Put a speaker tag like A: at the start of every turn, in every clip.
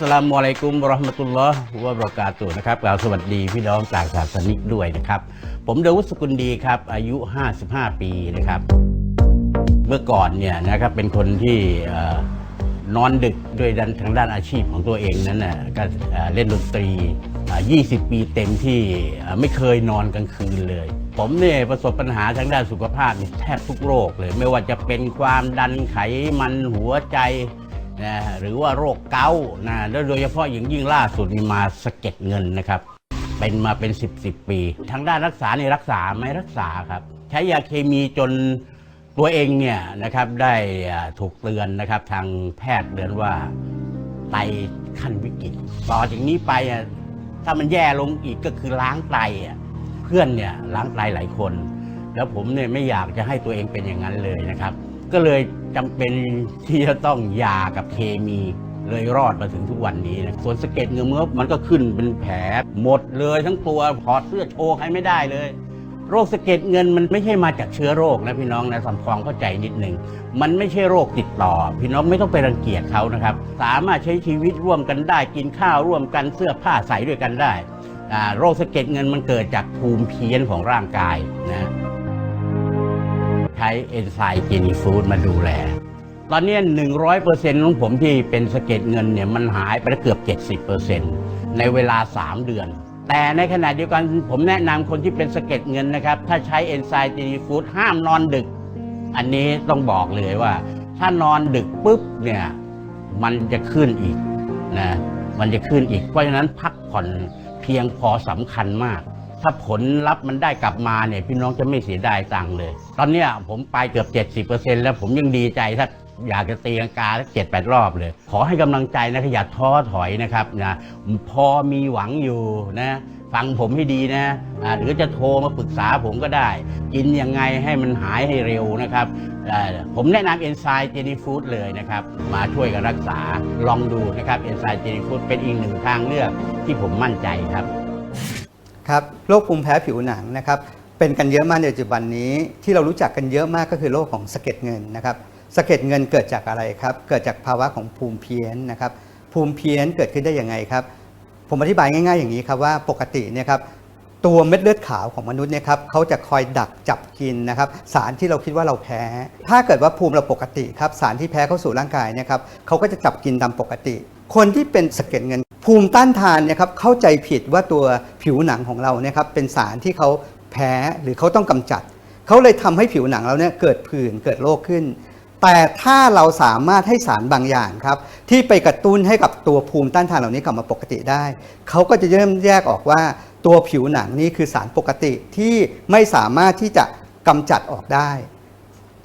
A: สลามุอะลัยกุมราะห์มะตุลลอฮ์วะบรากาตุนะครับกล่าวสวัสดีพี่น้องต่างศาสนิกด้วยนะครับ ผมเดวุฒิสกุลดีครับ อายุ 55 ปีนะครับ เมื่อก่อนเนี่ยนะครับเป็นคนที่นอนดึกด้วยด้านทางด้านอาชีพของตัวเองนั้นน่ะก็เอ่อเล่นดนตรีอ่า20 ปีเต็มที่ไม่เคยนอนกลางคืนเลย ผมเนี่ยประสบปัญหาทางด้านสุขภาพแทบทุกโรคเลย ไม่ว่าจะเป็นความดันไขมันหัวใจ นะหรือว่าโรคเกาต์นะแล้วโดยเฉพาะอย่างยิ่งล่าสุดนี่มาสะเก็ดเงินนะครับ เป็นมาเป็น 10บสปี ทางด้านรักษาในรักษาไม่รักษาครับ ใช้ยาเคมีจนตัวเองเนี่ยนะครับได้ถูกเตือนนะครับทางแพทย์เตือนว่าไตขั้นวิกฤต ต่อจากนี้ไปถ้ามันแย่ลงอีกก็คือล้างไตเพื่อนเนี่ยล้างไตหลายคน แล้วผมเนี่ยไม่อยากจะให้ตัวเองเป็นอย่างนั้นเลยนะครับ ก็เลย จำเป็นที่จะต้องยากับเคมีเลยรอดมาถึงทุกวันนี้นะส่วนสะเก็ดเงินเมื่อมันก็ขึ้นเป็นแผลหมดเลยทั้งตัวถอดเสื้อโชว์ใครไม่ได้เลย โรคสะเก็ดเงินมันไม่ใช่มาจากเชื้อโรคนะพี่น้องนะทำความเข้าใจนิดหนึ่งมันไม่ใช่โรคติดต่อ พี่น้องไม่ต้องไปรังเกียจเขานะครับ สามารถใช้ชีวิตร่วมกันได้กินข้าวร่วมกันเสื้อผ้าใส่ด้วยกันได้โรคสะเก็ดเงินมันเกิดจากภูมิเพี้ยนของร่างกายนะ ใช้เอนไซม์เจนีฟูดมาดูแล ตอนนี้100%ของผมที่เป็นสะเก็ดเงินเนี่ยมันหายไปแล้วเกือบ70%ในเวลา3เดือน แต่ในขณะเดียวกันผมแนะนำคนที่เป็นสะเก็ดเงินนะครับ ถ้าใช้เอนไซม์เจนีฟูดห้ามนอนดึก อันนี้ต้องบอกเลยว่า ถ้านอนดึกปุ๊บเนี่ยมันจะขึ้นอีกนะมันจะขึ้นอีกเพราะฉะนั้นพักผ่อนเพียงพอสำคัญมาก ถ้าผลลัพธ์มันได้กลับมาเนี่ยพี่น้องจะไม่เสียดายตังค์เลย ตอนเนี้ยผมไปเกือบ 70%แล้วผมยังดีใจถ้าอยากจะตีลังกาสักเจ็ดแปดรอบเลย ขอให้กำลังใจนะอย่าท้อถอยนะครับนะพอมีหวังอยู่นะฟังผมให้ดีนะอ่าหรือจะโทรมาปรึกษาผมก็ได้ กินยังไงให้มันหายให้เร็วนะครับ ผมแนะนำเอนไซม์เจนีฟูดเลยนะครับ มาช่วยกันรักษาลองดูนะครับเอนไซม์เจนีฟูดเป็นอีกหนึ่งทางเลือกที่ผมมั่นใจครับ
B: ครับโรคภูมิแพ้ผิวหนังนะครับเป็นกันเยอะมากในปัจจุบันนี้ที่เรารู้จักกันเยอะมากก็คือโรคของสะเก็ดเงินนะครับสะเก็ดเงินเกิดจากอะไรครับ เกิดจากภาวะของภูมิเพี้ยนนะครับภูมิเพี้ยนเกิดขึ้นได้ยังไงครับ ผมอธิบายง่าย ๆ อย่างนี้ครับว่าปกติเนี่ยครับตัวเม็ดเลือดขาวของมนุษย์เนี่ยครับเขาจะคอยดักจับกินนะครับสารที่เราคิดว่าเราแพ้ ถ้าเกิดว่าภูมิเราปกติครับสารที่แพ้เข้าสู่ร่างกายเนี่ยครับเขาก็จะจับกินตามปกติ คนที่เป็นสะเก็ดเงิน ภูมิต้านทานเนี่ยครับเข้าใจผิดว่าตัวผิวหนังของเราเนี่ยครับเป็นสารที่เขาแพ้หรือเขาต้องกำจัด เขาเลยทำให้ผิวหนังเราเนี่ยเกิดผื่นเกิดโรคขึ้น แต่ถ้าเราสามารถให้สารบางอย่างครับที่ไปกระตุ้นให้กับตัวภูมิต้านทานเหล่านี้กลับมาปกติได้ เขาก็จะเริ่มแยกออกว่าตัวผิวหนังนี่คือสารปกติที่ไม่สามารถที่จะกำจัดออกได้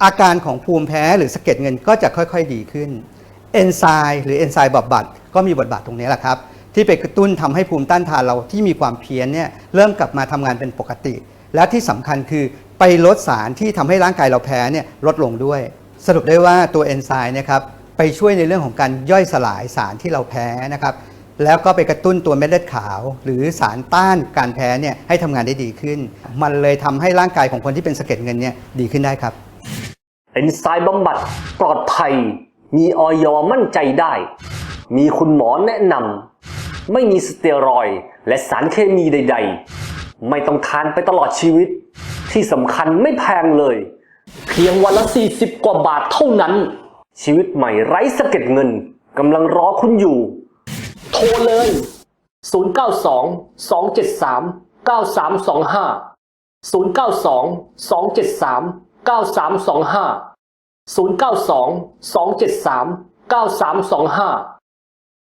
B: อาการของภูมิแพ้หรือสะเก็ดเงินก็จะค่อยๆดีขึ้นเอนไซม์หรือเอนไซม์บำบัดก็มีบทบาทตรงนี้แหละครับ ที่ไปกระตุ้นทำให้ภูมิต้านทานเราที่มีความเพี้ยนเนี่ยเริ่มกลับมาทำงานเป็นปกติ และที่สำคัญคือไปลดสารที่ทำให้ร่างกายเราแพ้เนี่ยลดลงด้วย สรุปได้ว่าตัวเอนไซม์นะครับไปช่วยในเรื่องของการย่อยสลายสารที่เราแพ้นะครับแล้วก็ไปกระตุ้นตัวเม็ดเลือดขาว หรือสารต้านการแพ้เนี่ยให้ทำงานได้ดีขึ้น มันเลยทำให้ร่างกายของคนที่เป็นสะเก็ดเงินเนี่ยดีขึ้นได้ครับ
C: เอนไซม์บำบัดปลอดภัย มีออยมั่นใจได้ มีคุณหมอแนะนำ ไม่มีสเตียรอยและสารเคมีใด ๆ ไม่ต้องทานไปตลอดชีวิต ที่สำคัญไม่แพงเลย เพียงวันละ 40 กว่าบาทเท่านั้น ชีวิตใหม่ไร้สะเก็ดเงินกำลังรอคุณอยู่ โทรเลย 092 273 9325 092 273